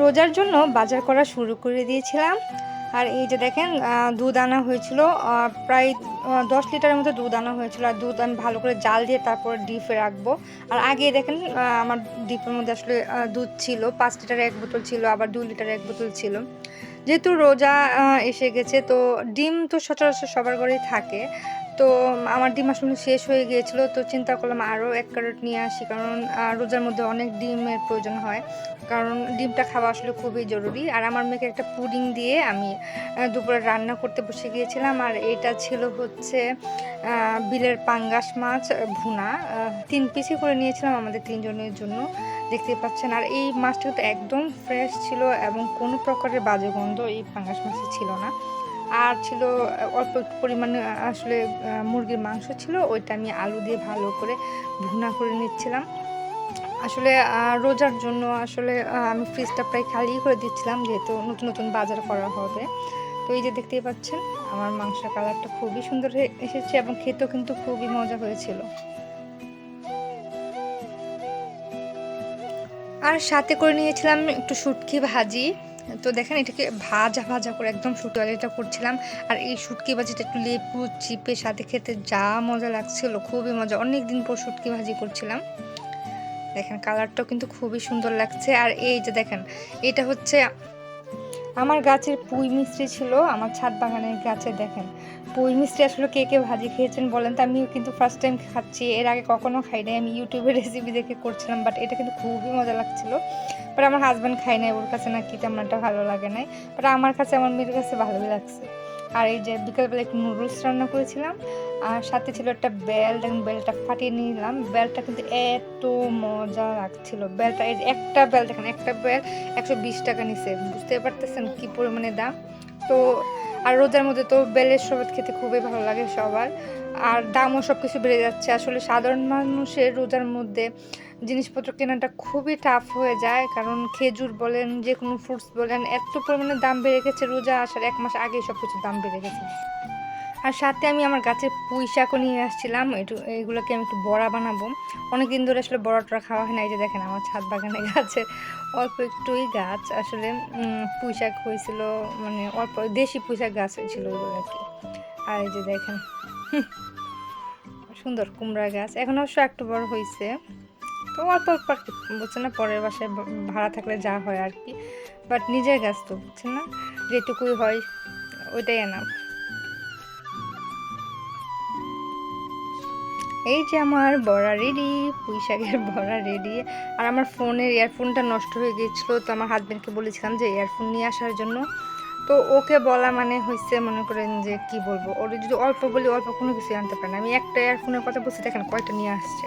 রোজার জন্য বাজার করা শুরু করে দিয়েছিলাম। আর এই যে দেখেন দুধ আনা হয়েছিল প্রায় দশ লিটারের মতো দুধ আনা হয়েছিল। আর দুধ আমি ভালো করে জাল দিয়ে তারপর ডিপে রাখব। আর আগে দেখেন আমার ডিপের মধ্যে আসলে দুধ ছিল, পাঁচ লিটারের এক বোতল ছিল, আবার দুই লিটারের এক বোতল ছিল। যেহেতু রোজা এসে গেছে, তো ডিম তো সচরাচর সবার ঘরেই থাকে। তো আমার ডিম আসলে শেষ হয়ে গিয়েছিল, তো চিন্তা করলাম আরও এক ক্যারেট নিয়ে আসি, কারণ রোজার মধ্যে অনেক ডিমের প্রয়োজন হয়। কারণ ডিমটা খাওয়া আসলে খুবই জরুরি। আর আমার মেয়েকে একটা পুডিং দিয়ে আমি দুপুরে রান্না করতে বসে গিয়েছিলাম। আর এটা ছিল হচ্ছে বিলের পাঙ্গাস মাছ ভুনা। তিন পিসি করে নিয়েছিলাম আমাদের তিনজনের জন্য। দেখতে পাচ্ছেন, আর এই মাছটা তো একদম ফ্রেশ ছিল এবং কোনো প্রকারের বাজে গন্ধ এই পাঙ্গাস মাছে ছিল না। আর ছিল অল্প পরিমাণে আসলে মুরগির মাংস ছিল, ওইটা আমি আলু দিয়ে ভালো করে ভুনা করে নিচ্ছিলাম। আসলে রোজার জন্য আসলে আমি ফ্রিজটা প্রায় খালি করে দিচ্ছিলাম, যেহেতু নতুন নতুন বাজার করা হবে। তো এই যে দেখতেই পাচ্ছেন, আমার মাংসের কালারটা খুবই সুন্দর হয়ে এসেছে এবং খেতেও কিন্তু খুবই মজা হয়েছিল। আর সাথে করে নিয়েছিলাম একটু শুটকি ভাজি। তো দেখেন এটাকে ভাজা ভাজা করে একদম শুটকি বাজিটা করছিলাম। আর এই শুটকি ভাজিটা একটু লেবু, চিপে, সাথে খেতে যা মজা লাগছিল, খুবই মজা। অনেক দিন পর শুটকি ভাজি করছিলাম। দেখেন কালারটাও কিন্তু খুবই সুন্দর লাগছে। আর এই যে দেখেন, এটা হচ্ছে আমার গাছের পুঁই মিষ্টি ছিল, আমার ছাদ বাগানের গাছে দেখেন। পুঁই মিষ্টি আসলে কে কে ভাজি খেয়েছেন বলেন তো? আমি কিন্তু ফার্স্ট টাইম খাচ্ছি। এর আগে কখনো খাই নাই। আমি ইউটিউবে রেসিপি দেখে করছিলাম বাট এটা কিন্তু খুবই মজা লাগছিল। বাট আমার হাজব্যান্ড খাই নাই, ওর কাছে নাকি তেমন একটা ভালো লাগে নাই। বাট আমার কাছে, আমার মেয়ের কাছে ভালোই লাগছে। আর এই যে বিকালবেলা একটু নুডলস রান্না করেছিলাম, আর সাথে ছিল একটা বেল দেখুন বেলটা ফাটিয়ে নিলাম। বেলটা কিন্তু এত মজা লাগছিল। বেলটা এই একটা বেল দেখেন একটা বেল একশো বিশ টাকা নিছে। বুঝতে পারতেছেন কী পরিমাণে দাম? তো আর রোজার মধ্যে তো বেলের শরবত খেতে খুবই ভালো লাগে সবার। আর দামও সব কিছু বেড়ে যাচ্ছে। আসলে সাধারণ মানুষের রোজার মধ্যে জিনিসপত্র কেনাটা খুবই টাফ হয়ে যায়। কারণ খেজুর বলেন যে কোনো ফ্রুটস বলেন, এত পরিমাণে দাম বেড়ে গেছে রোজা আসার এক মাস আগেই সব কিছু দাম বেড়ে গেছে। আর সাথে আমি আমার গাছের পুঁই শাকও নিয়ে আসছিলাম। একটু এগুলোকে আমি একটু বড়া বানাবো। অনেক দিন ধরে আসলে বড়া টড়া খাওয়া হয় না। এই যে দেখেন আমার ছাদ বাগানে গাছের অল্প একটুই গাছ। আসলে পুঁই শাক হয়েছিল মানে অল্প দেশি পুঁই শাক গাছ হয়েছিল ওইগুলো আর কি। আর এই যে দেখেন, সুন্দর কুমড়া গাছ। এখন অবশ্য একটু বড় হয়েছে। তো অল্প অল্প আর কি বুঝছেন না? পরের বাসায় ভাড়া থাকলে যা হয় আর কি। বাট নিজের গাছ তো, বুঝছেন না? যেটুকুই হয়, ওইটাই এনাম এই যে আমার বড়া রেডি পুঁই শাকের বড়া রেডি আর আমার ফোনের ইয়ারফোনটা নষ্ট হয়ে গিয়েছিল, তো আমার হাজব্যান্ডকে বলেছিলাম যে ইয়ারফোন নিয়ে আসার জন্য। তো ওকে বলা মানে হয়েছে মনে করেন যে কি বলব, ওর যদি অল্প বলি, অল্প কোনো কিছু আনতে পারে না। আমি একটা ইয়ারফোনের কথা বলছি, দেখেন কয়টা নিয়ে আসছে।